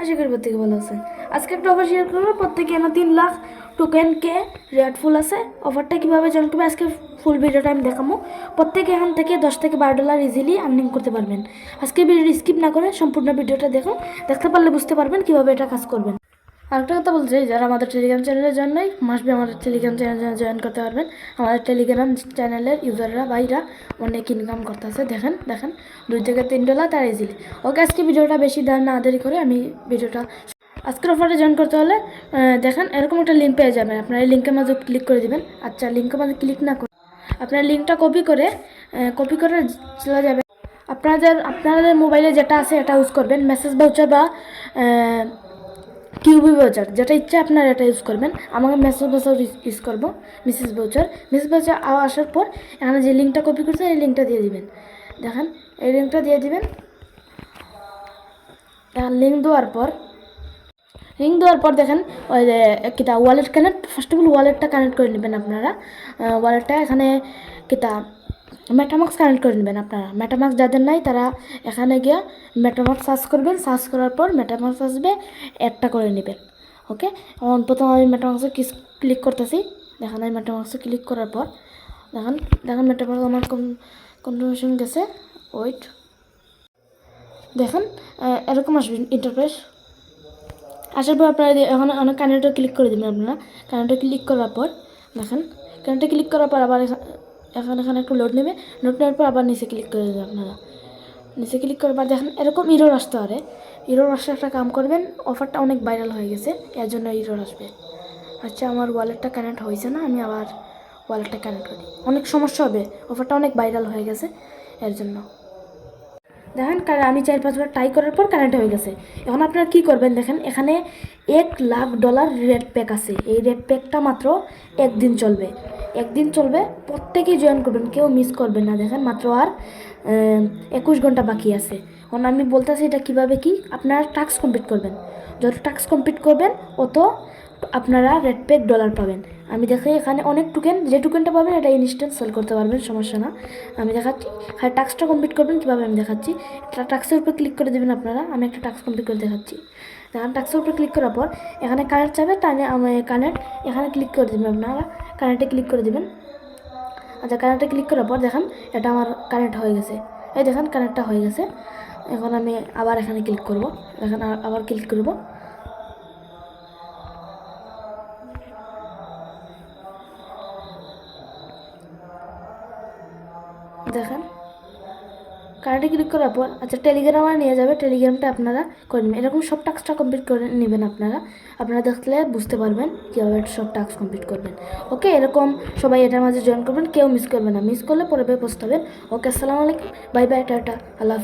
আশা করি প্রত্যেকে ভালো আছেন আজকে একটা অফার শেয়ার করব, প্রত্যেকে এনে তিন লাখ টোকেন কে রেড ফুল আছে। অফারটা কীভাবে জয়েন করবে, আজকে ফুল ভিডিওটা আমি দেখাবো প্রত্যেকে এখান থেকে দশ থেকে বারো ডলার ইজিলি আর্নিং করতে পারবেন। আজকে ভিডিও স্কিপ না করে সম্পূর্ণ ভিডিওটা দেখুন দেখতে পারলে বুঝতে পারবেন কীভাবে এটা কাজ করবেন। আরেকটা কথা বলছি যারা আমাদের টেলিগ্রাম চ্যানেলের জন্যই মাসবে আমাদের টেলিগ্রাম চ্যানেলে জয়েন করতে পারবেন। আমাদের টেলিগ্রাম চ্যানেলের ইউজাররা ভাইরা অনেক ইনকাম করতেছে, দেখেন দেখেন, দুই থেকে তিন ডলার তার ইজিলি ওকে, আজকে ভিডিওটা বেশি দাম না, দেরি করে আমি ভিডিওটা আজকের অফারে জয়েন করতে হলে দেখেন, এরকম একটা লিঙ্ক পেয়ে যাবেন। আপনার এই লিঙ্কের মাঝে ক্লিক করে দিবেন। আচ্ছা লিঙ্কের মাঝে ক্লিক না করে আপনার লিঙ্কটা কপি করে কপি করে চলে যাবে আপনাদের আপনাদের মোবাইলে যেটা আছে, এটা ইউজ করবেন। মেসেজ বাউচার বা কিউবি বাউচার যেটা ইচ্ছা আপনারা এটা ইউজ করবেন। আমাকে মেসেজ বাউচার ইউজ করব মিসেস বাউচার মিসেস বাউচার আসার পর এখানে যে লিঙ্কটা কপি করছেন এই লিঙ্কটা দিয়ে দিবেন। দেখেন, এই লিঙ্কটা দিয়ে দিবেন। লিঙ্ক দেওয়ার পর লিঙ্ক দেওয়ার পর দেখেন, ওই যে কিতা wallet connect first of all ওয়ালেটটা কানেক্ট করে নেবেন আপনারা। ওয়ালেটটা এখানে কিতা মেটামাক্স কানেক্ট করে নেবেন আপনারা। মেটামাক্স যাদের নাই, তারা এখানে গিয়ে মেটামাক্স সার্চ করবেন। সার্চ করার পর মেটামাক্স আসবে অ্যাডটা করে নেবেন। ওকে এখন প্রথম আমি মেটামাক্সে ক্লিক করতেছি। দেখেন আমি মেটামাক্সে ক্লিক করার পর, দেখেন দেখেন মেটামাক্স আমার কনফার্মেশন গেছে। ওয়েট দেখেন এরকম আসবে ইন্টারপ্রেস আসার পর আপনারা এখন অনেক কানেক্টে ক্লিক করে দেবেন আপনারা। কানেক্টে ক্লিক করার পর, দেখেন কানেক্টে ক্লিক করার পর আবার এখানে এখানে একটু লোড নেবে। লোড নেওয়ার পর আবার নিচে ক্লিক করে দেবেন আপনারা। নিচে ক্লিক করার পর দেখেন এরকম ইরোর আসতে পারে। ইরোর আসলে একটা কাম করবেন অফারটা অনেক ভাইরাল হয়ে গেছে, এর জন্য ইরোর আসবে। আচ্ছা আমার ওয়ালেটটা কানেক্ট হয়েছে না, আমি আবার ওয়ালেটটা কানেক্ট করি। অনেক সমস্যা হবে অফারটা অনেক ভাইরাল হয়ে গেছে, এর জন্য। দেখেন কারণ আমি চার পাঁচবার ট্রাই করার পর কারেন্ট হয়ে গেছে। এখন আপনারা কি করবেন দেখেন, এখানে এক লাখ ডলার রেড প্যাক আছে। এই রেড প্যাকটা মাত্র একদিন চলবে। একদিন চলবে, প্রত্যেকেই জয়েন করবেন, কেউ মিস করবেন না। দেখেন, মাত্র আর একুশ ঘণ্টা বাকি আছে। এখন আমি বলতেছি এটা কীভাবে কি, আপনারা টাস্ক কমপ্লিট করবেন। যত টাস্ক কমপ্লিট করবেন, অত আপনারা রেড প্যাক ডলার পাবেন। আমি দেখাই এখানে অনেক টোকেন যে টোকেনটা পাবেন এটা ইনস্ট্যান্ট সেল করতে পারবেন, সমস্যা না। আমি দেখাচ্ছি, খালি টাস্কটা কমপ্লিট করবেন, কীভাবে আমি দেখাচ্ছি। টাস্কের উপর ক্লিক করে দেবেন আপনারা, আমি একটা টাস্ক কমপ্লিট করে দেখাচ্ছি। দেখেন টাস্কের উপর ক্লিক করার পর, এখানে কানেক্ট যাবে তাহলে আমি কানেক্ট এখানে ক্লিক করে দেবেন আপনারা। কানেক্টে ক্লিক করে দেবেন। আচ্ছা কানেক্টে ক্লিক করার পর দেখেন, এটা আমার কানেক্ট হয়ে গেছে। এই দেখেন কানেক্টটা হয়ে গেছে। এখন আমি আবার এখানে ক্লিক করব। দেখেন আ- আবার ক্লিক করব। দেখেন। কার্ডে ক্লিক করার পর আচ্ছা টেলিগ্রাম আর নিয়ে যাবে টেলিগ্রামটা আপনারা করে নেবেন। এরকম সব টাস্কটা কমপ্লিট করে নেবেন আপনারা। আপনারা দেখলে বুঝতে পারবেন কীভাবে সব টাস্ক কমপ্লিট করবেন। ওকে এরকম সবাই এটার মাঝে জয়েন করবেন, কেউ মিস করবে না। মিস করলে পরে পস্তাবেন ওকে আসসালামু আলাইকুম। Bye bye tata. আল্লাহ।